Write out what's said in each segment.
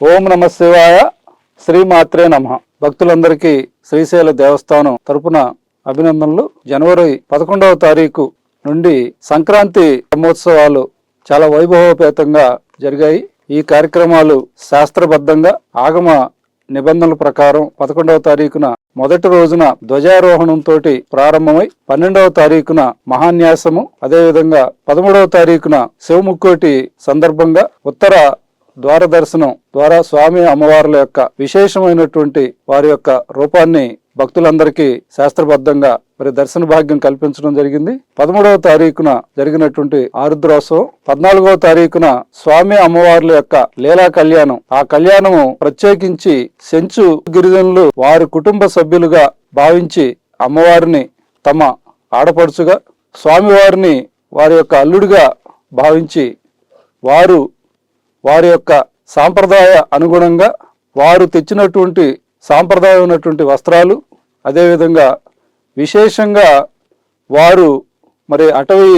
ఓం నమ శివాయ శ్రీమాత్రే నమ. భక్తులందరికీ శ్రీశైల దేవస్థానం తరపున అభినందనలు. జనవరి పదకొండవ తారీఖు నుండి సంక్రాంతి బ్రహ్మోత్సవాలు చాలా వైభవోపేతంగా జరిగాయి. ఈ కార్యక్రమాలు శాస్త్రబద్ధంగా ఆగమ నిబంధనల ప్రకారం పదకొండవ తారీఖున మొదటి రోజున ధ్వజారోహణంతో ప్రారంభమై పన్నెండవ తారీఖున మహాన్యాసము అదేవిధంగా పదమూడవ తారీఖున శివముక్కోటి సందర్భంగా ఉత్తర ద్వార దర్శనం ద్వారా స్వామి అమ్మవార్ల యొక్క విశేషమైనటువంటి వారి యొక్క రూపాన్ని భక్తులందరికీ శాస్త్రబద్ధంగా మరి దర్శన భాగ్యం కల్పించడం జరిగింది. పదమూడవ తారీఖున జరిగినటువంటి ఆరుద్రోత్సవం పద్నాలుగవ తారీఖున స్వామి అమ్మవార్ల యొక్క లీలా కళ్యాణం. ఆ కళ్యాణము ప్రత్యేకించి సెంచు గిరిజనులు వారి కుటుంబ సభ్యులుగా భావించి అమ్మవారిని తమ ఆడపడుచుగా స్వామివారిని వారి యొక్క అల్లుడిగా భావించి వారు వారి యొక్క సాంప్రదాయ అనుగుణంగా వారు తెచ్చినటువంటి సాంప్రదాయమైనటువంటి వస్త్రాలు అదేవిధంగా విశేషంగా వారు మరి అటవీ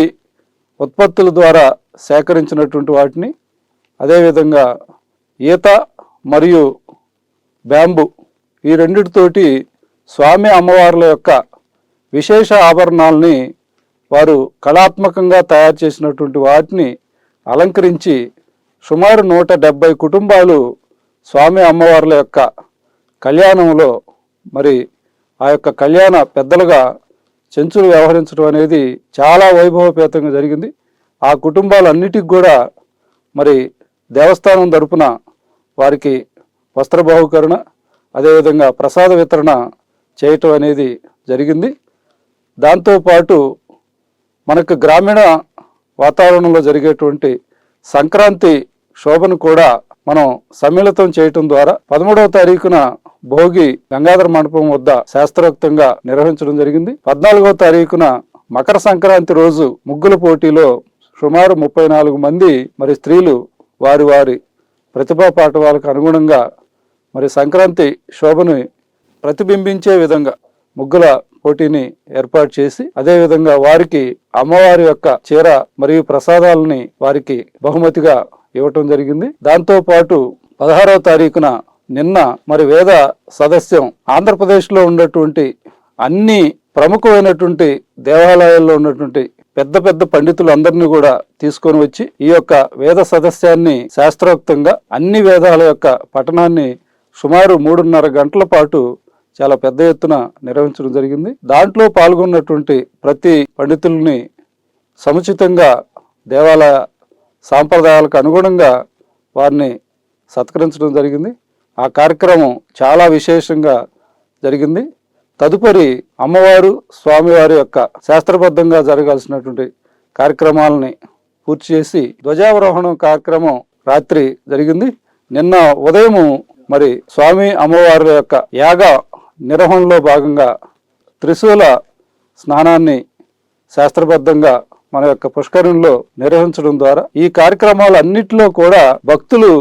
ఉత్పత్తుల ద్వారా సేకరించినటువంటి వాటిని అదేవిధంగా ఈత మరియు బ్యాంబు ఈ రెండిటితోటి స్వామి అమ్మవార్ల యొక్క విశేష ఆభరణాలని వారు కళాత్మకంగా తయారు చేసినటువంటి వాటిని అలంకరించి సుమారు నూట డెబ్బై కుటుంబాలు స్వామి అమ్మవార్ల యొక్క కళ్యాణంలో మరి ఆ యొక్క కళ్యాణ పెద్దలుగా చెంచులు వ్యవహరించడం అనేది చాలా వైభవపేతంగా జరిగింది. ఆ కుటుంబాలన్నిటికి కూడా మరి దేవస్థానం తరపున వారికి వస్త్ర బహుకరణ అదేవిధంగా ప్రసాద వితరణ చేయటం అనేది జరిగింది. దాంతోపాటు మనకు గ్రామీణ వాతావరణంలో జరిగేటువంటి సంక్రాంతి శోభను కూడా మనం సమ్మిళితం చేయటం ద్వారా పదమూడవ తారీఖున భోగి గంగాధర మండపం వద్ద శాస్త్రోక్తంగా నిర్వహించడం జరిగింది. పద్నాలుగవ తారీఖున మకర సంక్రాంతి రోజు ముగ్గుల పోటీలో సుమారు ముప్పై నాలుగు మంది మరి స్త్రీలు వారి వారి ప్రతిభా పాఠవాలకు అనుగుణంగా మరి సంక్రాంతి శోభను ప్రతిబింబించే విధంగా ముగ్గుల పోటీని ఏర్పాటు చేసి అదేవిధంగా వారికి అమ్మవారి యొక్క చీర మరియు ప్రసాదాలని వారికి బహుమతిగా ఇవ్వటం జరిగింది. దాంతో పాటు పదహారవ తారీఖున నిన్న మరి వేద సదస్యం ఆంధ్రప్రదేశ్లో ఉన్నటువంటి అన్ని ప్రముఖమైనటువంటి దేవాలయాల్లో ఉన్నటువంటి పెద్ద పెద్ద పండితులు అందరినీ కూడా తీసుకొని వచ్చి ఈ యొక్క వేద సదస్యాన్ని శాస్త్రోక్తంగా అన్ని వేదాల యొక్క పఠనాన్ని సుమారు మూడున్నర గంటల పాటు చాలా పెద్ద ఎత్తున నిర్వహించడం జరిగింది. దాంట్లో పాల్గొన్నటువంటి ప్రతి పండితుల్ని సముచితంగా దేవాలయ సాంప్రదాయాలకు అనుగుణంగా వారిని సత్కరించడం జరిగింది. ఆ కార్యక్రమం చాలా విశేషంగా జరిగింది. తదుపరి అమ్మవారు స్వామివారి యొక్క శాస్త్రబద్ధంగా జరగాల్సినటువంటి కార్యక్రమాలని పూర్తి చేసి ధ్వజావరోహణం కార్యక్రమం రాత్రి జరిగింది. నిన్న ఉదయము మరి స్వామి అమ్మవారి యొక్క యాగ నిర్వహణలో భాగంగా త్రిశూల స్నానాన్ని శాస్త్రబద్ధంగా మన యొక్క పుష్కరంలో నిర్వహించడం ద్వారా ఈ కార్యక్రమాలన్నిటిలో కూడా భక్తులు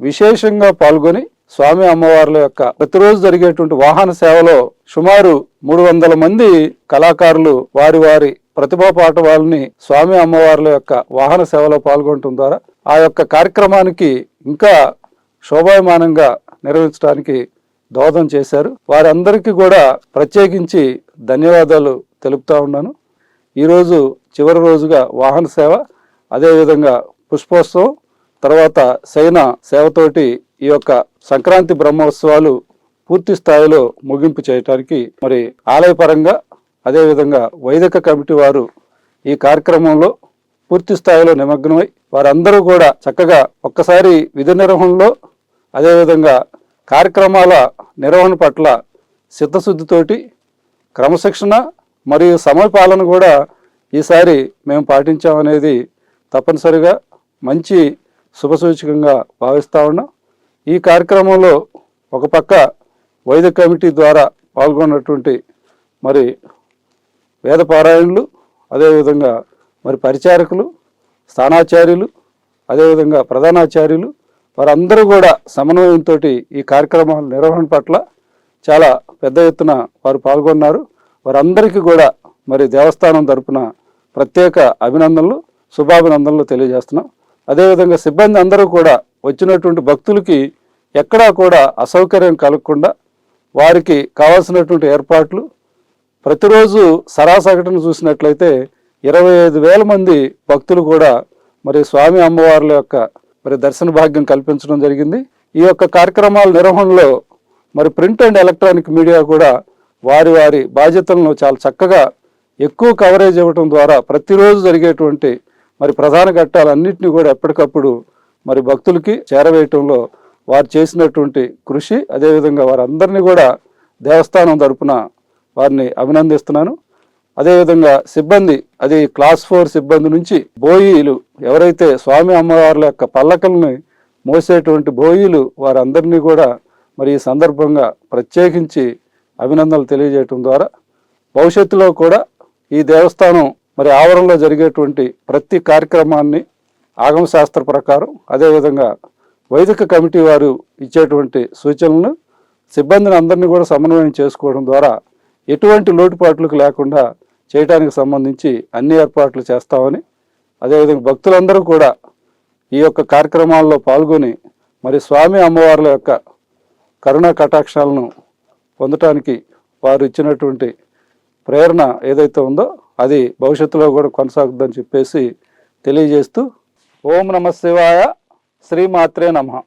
విశేషంగా పాల్గొని స్వామి అమ్మవార్ల యొక్క ప్రతిరోజు జరిగేటువంటి వాహన సేవలో సుమారు మూడు వందల మంది కళాకారులు వారి వారి ప్రతిభా పాఠవాలని స్వామి అమ్మవార్ల యొక్క వాహన సేవలో పాల్గొనడం ద్వారా ఆ యొక్క కార్యక్రమానికి ఇంకా శోభాయమానంగా నిర్వహించడానికి దోహదం చేశారు. వారందరికీ కూడా ప్రత్యేకించి ధన్యవాదాలు తెలుపుతా ఉన్నాను. ఈరోజు చివరి రోజుగా వాహన సేవ అదేవిధంగా పుష్పోత్సవం తర్వాత శయన సేవతోటి ఈ యొక్క సంక్రాంతి బ్రహ్మోత్సవాలు పూర్తి స్థాయిలో ముగింపు చేయటానికి మరి ఆలయపరంగా అదేవిధంగా వైదిక కమిటీ వారు ఈ కార్యక్రమంలో పూర్తి స్థాయిలో నిమగ్నమై వారందరూ కూడా చక్కగా ఒక్కసారి విధి నిర్వహణలో అదేవిధంగా కార్యక్రమాల నిర్వహణ పట్ల చిత్తశుద్ధితోటి క్రమశిక్షణ మరియు సమయపాలన కూడా ఈసారి మేము పాటించామనేది తప్పనిసరిగా మంచి శుభసూచకంగా భావిస్తా ఉన్నాం. ఈ కార్యక్రమంలో ఒక పక్క వైద్య కమిటీ ద్వారా పాల్గొన్నటువంటి మరి వేద పారాయణులు అదేవిధంగా మరి పరిచారకులు స్థానాచార్యులు అదేవిధంగా ప్రధానాచార్యులు వారందరూ కూడా సమన్వయంతో ఈ కార్యక్రమాల నిర్వహణ పట్ల చాలా పెద్ద ఎత్తున వారు పాల్గొన్నారు. వారందరికీ కూడా మరి దేవస్థానం తరపున ప్రత్యేక అభినందనలు శుభాభినందనలు తెలియజేస్తున్నాం. అదేవిధంగా సిబ్బంది అందరూ కూడా వచ్చినటువంటి భక్తులకి ఎక్కడా కూడా అసౌకర్యం కలగకుండా వారికి కావాల్సినటువంటి ఏర్పాట్లు. ప్రతిరోజు సరాసగటును చూసినట్లయితే ఇరవై ఐదు వేల మంది భక్తులు కూడా మరి స్వామి అమ్మవార్ల యొక్క మరి దర్శన భాగ్యం కల్పించడం జరిగింది. ఈ యొక్క కార్యక్రమాల నిర్వహణలో మరి ప్రింట్ అండ్ ఎలక్ట్రానిక్ మీడియా కూడా వారి వారి బాధ్యతలను చాలా చక్కగా ఎక్కువ కవరేజ్ ఇవ్వడం ద్వారా ప్రతిరోజు జరిగేటువంటి మరి ప్రధాన ఘట్టాలన్నింటినీ కూడా ఎప్పటికప్పుడు మరి భక్తులకి చేరవేయటంలో వారు చేసినటువంటి కృషి అదేవిధంగా వారందరినీ కూడా దేవస్థానం తరపున వారిని అభినందిస్తున్నాను. అదేవిధంగా సిబ్బంది అది క్లాస్ ఫోర్ సిబ్బంది నుంచి బోయీలు ఎవరైతే స్వామి అమ్మవార్ల యొక్క పల్లకల్ని మోసేటువంటి బోయీలు వారందరినీ కూడా మరి ఈ సందర్భంగా ప్రత్యేకించి అభినందనలు తెలియజేయటం ద్వారా భవిష్యత్తులో కూడా ఈ దేవస్థానం మరి ఆవరణలో జరిగేటువంటి ప్రతి కార్యక్రమాన్ని ఆగమశాస్త్ర ప్రకారం అదేవిధంగా వైదిక కమిటీ వారు ఇచ్చేటువంటి సూచనలను సిబ్బందిని అందరినీ కూడా సమన్వయం చేసుకోవడం ద్వారా ఎటువంటి లోటుపాట్లకు లేకుండా చేయడానికి సంబంధించి అన్ని ఏర్పాట్లు చేస్తామని అదేవిధంగా భక్తులందరూ కూడా ఈ యొక్క కార్యక్రమాల్లో పాల్గొని మరి స్వామి అమ్మవార్ల యొక్క కరుణా కటాక్షాలను పొందటానికి వారు ఇచ్చినటువంటి ప్రేరణ ఏదైతే ఉందో అది భవిష్యత్తులో కూడా కొనసాగుద్దని చెప్పేసి తెలియజేస్తూ ఓం నమ శివాయ శ్రీమాత్రే నమః.